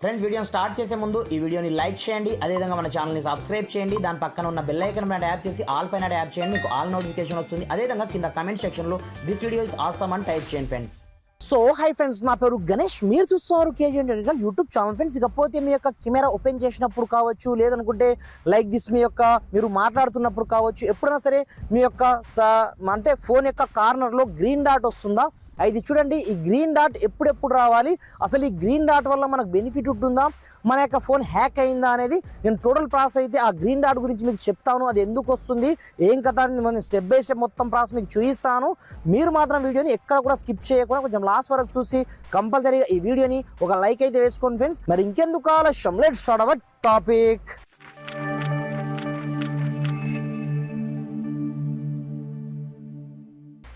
Friends వీడియోని start చేసే ముందు ఈ వీడియోని లైక్ చేయండి. అదేవిధంగా మన ఛానల్ని సబ్స్క్రైబ్ చేయండి. దాని పక్కన ఉన్న బెల్ ఐకన్ పైన ట్యాప్ చేసి ఆల్ పైన ట్యాప్ చేయండి. మీకు ఆల్ నోటిఫికేషన్ వస్తుంది. అదేవిధంగా కింద కమెంట్ సెక్షన్లో దిస్ వీడియో ఇస్ ఆసమ్ అని టైప్ చేయండి ఫ్రెండ్స్ సో హై ఫ్రెండ్స్ నా పేరు గణేష్. మీరు చూస్తున్నారు KG international YouTube channel friends ఇకపోతే మీ యొక్క కెమెరా ఓపెన్ చేసినప్పుడు కావచ్చు లేదనుకుంటే లైక్ దిస్ మీ యొక్క మీరు మాట్లాడుతున్నప్పుడు కావచ్చు ఎప్పుడైనా సరే మీ యొక్క అంటే ఫోన్ యొక్క కార్నర్లో గ్రీన్ డాట్ వస్తుందా? ఇది చూడండి ఈ గ్రీన్ డాట్ ఎప్పుడెప్పుడు రావాలి? అసలు ఈ గ్రీన్ డాట్ వల్ల మనకు బెనిఫిట్ ఉంటుందా? మన యొక్క ఫోన్ హ్యాక్ అయిందా అనేది నేను టోటల్ ప్రాసెస్ అయితే ఆ గ్రీన్ డాట్ గురించి మీకు చెప్తాను. అది ఎందుకు వస్తుంది? ఏం కథ? అని స్టెప్ బై స్టెప్ మొత్తం ప్రాసెస్ మీకు చూపిస్తాను మీరు మాత్రం వీడియోని ఎక్కడ కూడా స్కిప్ చేయకుండా కొంచెం లాస్ట్ వరకు చూసి కంపల్సరీగా ఈ వీడియోని ఒక లైక్ అయితే వేసుకోండి ఫ్రెండ్స్. మరి ఇంకెందుకు ఆలస్యం? Let start our topic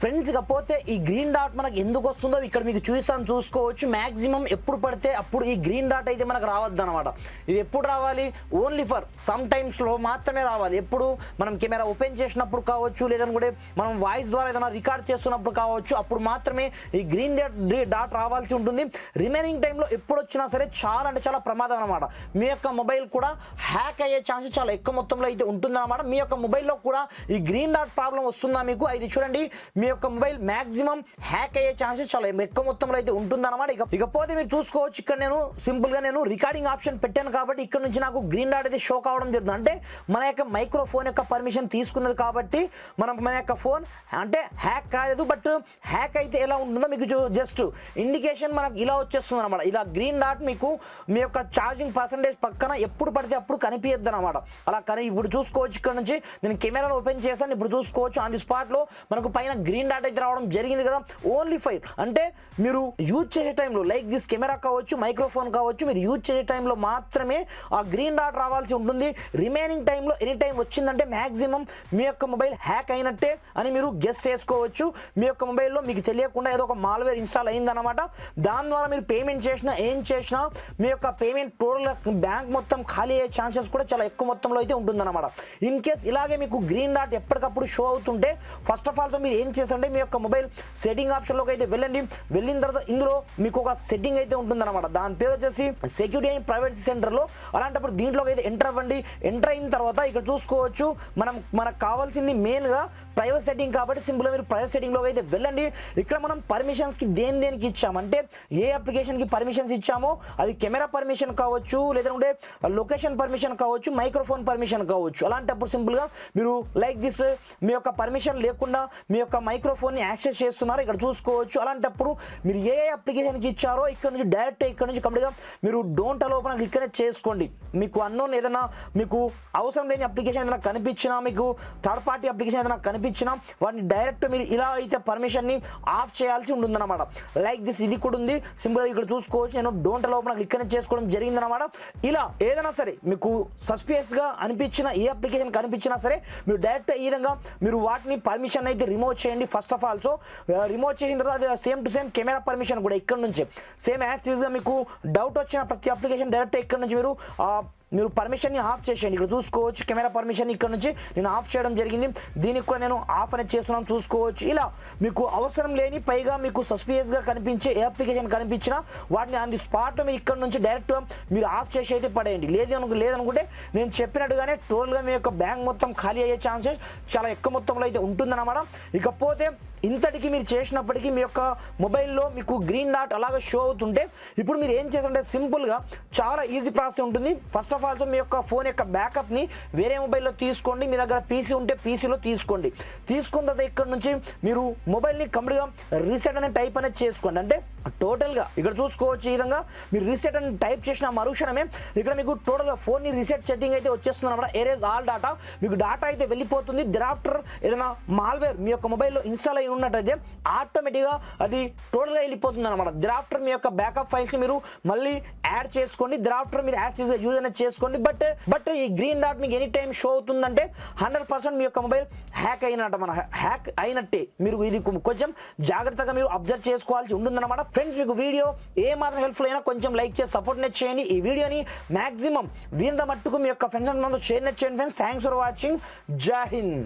friends ఇకపోతే ఈ గ్రీన్ డాట్ మనకు ఎందుకు వస్తుందో ఇక్కడ మీకు చూసాను చూసుకోవచ్చు. మాక్సిమం ఎప్పుడు పడితే అప్పుడు ఈ గ్రీన్ డాట్ అయితే మనకు రావద్దు అనమాట ఇది ఎప్పుడు రావాలి? ఓన్లీ ఫర్ సమ్ టైమ్స్లో మాత్రమే రావాలి. ఎప్పుడు? మనం కెమెరా ఓపెన్ చేసినప్పుడు కావచ్చు లేదనుకుంటే మనం వాయిస్ ద్వారా ఏదైనా రికార్డ్ చేస్తున్నప్పుడు కావచ్చు అప్పుడు మాత్రమే ఈ గ్రీన్ డాట్ డాట్ రావాల్సి ఉంటుంది. రిమైనింగ్ టైంలో ఎప్పుడు వచ్చినా సరే చాలా అంటే చాలా ప్రమాదం అనమాట మీ యొక్క మొబైల్ కూడా హ్యాక్ అయ్యే ఛాన్స్ చాలా ఎక్కువ మొత్తంలో అయితే ఉంటుందన్నమాట. మీ యొక్క మొబైల్లో కూడా ఈ గ్రీన్ డాట్ ప్రాబ్లం వస్తుందా మీకు? ఇది చూడండి. మీ యొక్క మొబైల్ మాక్సిమం హ్యాక్ అయ్యే ఛాన్సెస్ చాలా ఎక్కువ. మొత్తంలో అయితే ఉంటుందన్నమాట. ఇక ఇకపోతే మీరు చూసుకోవచ్చు ఇక్కడ నేను సింపుల్గా నేను రికార్డింగ్ ఆప్షన్ పెట్టాను కాబట్టి ఇక్కడ నుంచి నాకు గ్రీన్ డాట్ అయితే షో కావడం జరుగుతుంది. అంటే మన యొక్క మైక్రోఫోన్ యొక్క పర్మిషన్ తీసుకున్నది కాబట్టి మనం మన యొక్క ఫోన్ అంటే హ్యాక్ కాలేదు బట్ హ్యాక్ అయితే ఎలా ఉంటుందో మీకు జస్ట్ ఇండికేషన్ మనకు ఇలా వచ్చేస్తుంది అనమాట ఇలా గ్రీన్ డాట్ మీకు మీ యొక్క ఛార్జింగ్ పర్సంటేజ్ పక్కన ఎప్పుడు పడితే అప్పుడు కనిపించద్దు అనమాట అలా కానీ ఇప్పుడు చూసుకోవచ్చు ఇక్కడ నుంచి. నేను కెమెరాలో ఓపెన్ చేశాను ఇప్పుడు చూసుకోవచ్చు. ఆన్ ది స్పాట్లో మనకు పైన గ్రీన్ డాట్ అయితే రావడం జరిగింది కదా. ఓన్లీ ఫైవ్ అంటే మీరు యూజ్ చేసే టైంలో లైక్ దిస్ కెమెరా కావచ్చు మైక్రోఫోన్ కావచ్చు మీరు యూజ్ చేసే టైంలో మాత్రమే ఆ గ్రీన్ డాట్ రావాల్సి ఉంటుంది. రిమైనింగ్ టైంలో ఎనీ టైం వచ్చిందంటే మ్యాక్సిమం మీ యొక్క మొబైల్ హ్యాక్ అయినట్టే అని మీరు గెస్ చేసుకోవచ్చు. మీ యొక్క మొబైల్లో మీకు తెలియకుండా ఏదో ఒక మాల్వేర్ ఇన్స్టాల్ అయిందనమాట దాని ద్వారా మీరు పేమెంట్ చేసినా ఏం చేసినా మీ యొక్క పేమెంట్ టోటల్ బ్యాంక్ మొత్తం ఖాళీ అయ్యే ఛాన్సెస్ కూడా చాలా ఎక్కువ మొత్తంలో అయితే ఉంటుందన్నమాట. ఇన్ కేస్ ఇలాగే మీకు గ్రీన్ డాట్ ఎప్పటికప్పుడు షో అవుతుంటే ఫస్ట్ ఆఫ్ ఆల్ మీరు ఏం చేస్తుంటే మీ యొక్క మొబైల్ సెట్టింగ్ ఆప్షన్లోకి అయితే వెళ్ళండి. వెళ్ళిన తర్వాత ఇందులో మీకు ఒక సెట్టింగ్ అయితే ఉంటుందన్నమాట. దాని పేరు వచ్చేసి సెక్యూరిటీ అండ్ ప్రైవసీ సెంటర్లో అలాంటప్పుడు దీంట్లోకి అయితే ఎంటర్ అవ్వండి. ఎంటర్ అయిన తర్వాత ఇక్కడ చూసుకోవచ్చు మనం మనకు కావాల్సింది మెయిన్గా ప్రైవేట్ సెట్టింగ్ కాబట్టి సింపుల్గా మీరు సెట్టింగ్ సెట్టింగ్లోకి అయితే వెళ్ళండి. ఇక్కడ మనం పర్మిషన్స్కి దేని దేనికి ఇచ్చామంటే ఏ అప్లికేషన్కి పర్మిషన్స్ ఇచ్చామో అది కెమెరా పర్మిషన్ కావచ్చు లేదంటే లొకేషన్ పర్మిషన్ కావచ్చు మైక్రోఫోన్ పర్మిషన్ కావచ్చు. అలాంటప్పుడు సింపుల్గా మీరు లైక్ దిస్ మీ యొక్క పర్మిషన్ లేకుండా మీ యొక్క మైక్రోఫోన్ని యాక్సెస్ చేస్తున్నారు. ఇక్కడ చూసుకోవచ్చు. అలాంటప్పుడు మీరు ఏ ఏ అప్లికేషన్కి ఇచ్చారో ఇక్కడ నుంచి డైరెక్ట్ ఇక్కడ నుంచి కంప్లీట్గా మీరు డోంట్ అలో ఓపెన్ క్లిక్ అనేది చేసుకోండి. మీకు అన్నోన్ ఏదైనా మీకు అవసరం లేని అప్లికేషన్ ఏదైనా కనిపించినా మీకు థర్డ్ పార్టీ అప్లికేషన్ ఏదైనా కనిపించినా వాటిని డైరెక్ట్ మీరు ఇలా అయితే పర్మిషన్ని ఆఫ్ చేయాల్సి ఉంటుందన్నమాట. లైక్ దిస్ ఇది కూడా ఉంది. సింపుల్గా ఇక్కడ చూసుకోవచ్చు. నేను డోంట్ అలో ఓపెన్ క్లిక్ అనేది చేసుకోవడం జరిగిందన్నమాట. ఇలా ఏదైనా సరే మీకు సస్పియస్గా అనిపించిన ఏ అప్లికేషన్ కనిపించినా సరే మీరు డైరెక్ట్ ఈ విధంగా మీరు వాటిని పర్మిషన్ అయితే రిమూవ్ చేయండి. First of all so remove చేసిన తర్వాత same to same camera permission కూడా ఇక్కడ నుంచి. సేమ్ యాజ్గా మీకు డౌట్ వచ్చిన ప్రతి అప్లికేషన్ డైరెక్ట్ ఇక్కడ నుంచి మీరు uh, మీరు పర్మిషన్ని ఆఫ్ చేసేయండి. ఇక్కడ చూసుకోవచ్చు కెమెరా పర్మిషన్ ఇక్కడ నుంచి నేను ఆఫ్ చేయడం జరిగింది. దీనికి కూడా నేను ఆఫ్ అనేది చేస్తున్నాను చూసుకోవచ్చు. ఇలా మీకు అవసరం లేని పైగా మీకు సస్పియస్గా కనిపించే ఏ అప్లికేషన్ కనిపించినా వాటిని ఆన్ ది స్పాట్ మీరు ఇక్కడ నుంచి డైరెక్ట్గా మీరు ఆఫ్ చేసి అయితే పడేయండి. లేదు అనుకు లేదనుకుంటే నేను చెప్పినట్టుగానే టోల్గా మీ యొక్క బ్యాంక్ మొత్తం ఖాళీ అయ్యే ఛాన్సెస్ చాలా ఎక్కువ మొత్తంలో అయితే ఉంటుందన్నమాట. ఇకపోతే ఇంతటికి మీరు చేసినప్పటికీ మీ యొక్క మొబైల్లో మీకు గ్రీన్ డాట్ అలాగే షో అవుతుంటే ఇప్పుడు మీరు ఏం చేస్తుంటే సింపుల్గా చాలా ఈజీ ప్రాసెస్ ఉంటుంది. ఫస్ట్ ఆఫ్ ఆల్ మీ యొక్క ఫోన్ యొక్క బ్యాకప్ని వేరే మొబైల్లో తీసుకోండి. మీ దగ్గర పీసీ ఉంటే పీసీలో తీసుకోండి. తీసుకున్న తర్వాత ఇక్కడ నుంచి మీరు మొబైల్ని కంప్లీట్గా రీసెట్ అనే టైప్ అనేది చేసుకోండి. అంటే టోటల్గా ఇక్కడ చూసుకోవచ్చు ఈ విధంగా. మీరు రీసెట్ అని టైప్ చేసిన మరుక్షణమే ఇక్కడ మీకు టోటల్గా ఫోన్ని రీసెట్ సెట్టింగ్ అయితే వచ్చేస్తుంది అనమాట ఎరేజ్ ఆల్ డాటా మీకు డాటా అయితే వెళ్ళిపోతుంది. దిరాఫ్టర్ ఏదైనా మాల్వేర్ మీ యొక్క మొబైల్లో ఇన్స్టాల్ అయి ఉన్నట్టయితే ఆటోమేటిక్గా అది టోటల్గా వెళ్ళిపోతుంది అనమాట దిరాఫ్టర్ మీ యొక్క బ్యాకప్ ఫైల్స్ మీరు మళ్ళీ యాడ్ చేసుకోండి. దిరాఫ్టర్ మీరు యాజ్ యూజ్ అనేది చేసుకోండి. బట్ బట్ ఈ గ్రీన్ డాట్ మీకు ఎనీ టైం షో అవుతుందంటే హండ్రెడ్ పర్సెంట్ మీ యొక్క మొబైల్ హ్యాక్ అయినట్టు మన హ్యాక్ అయినట్టే. మీరు ఇది కొంచెం జాగ్రత్తగా మీరు అబ్జర్వ్ చేసుకోవాల్సి ఉంటుందన్నమాట. ఫ్రెండ్స్ మీకు వీడియో ఏ మాత్రం హెల్ప్ఫుల్ అయినా కొంచెం లైక్ చేసి సపోర్ట్ నెట్ చేయండి. ఈ వీడియోని మాక్సిమం వీంద మట్టుకు మీ యొక్క ఫ్రెండ్స్ అండ్ షేర్ నెట్ చేయండి. Friends thanks for watching Jai Hind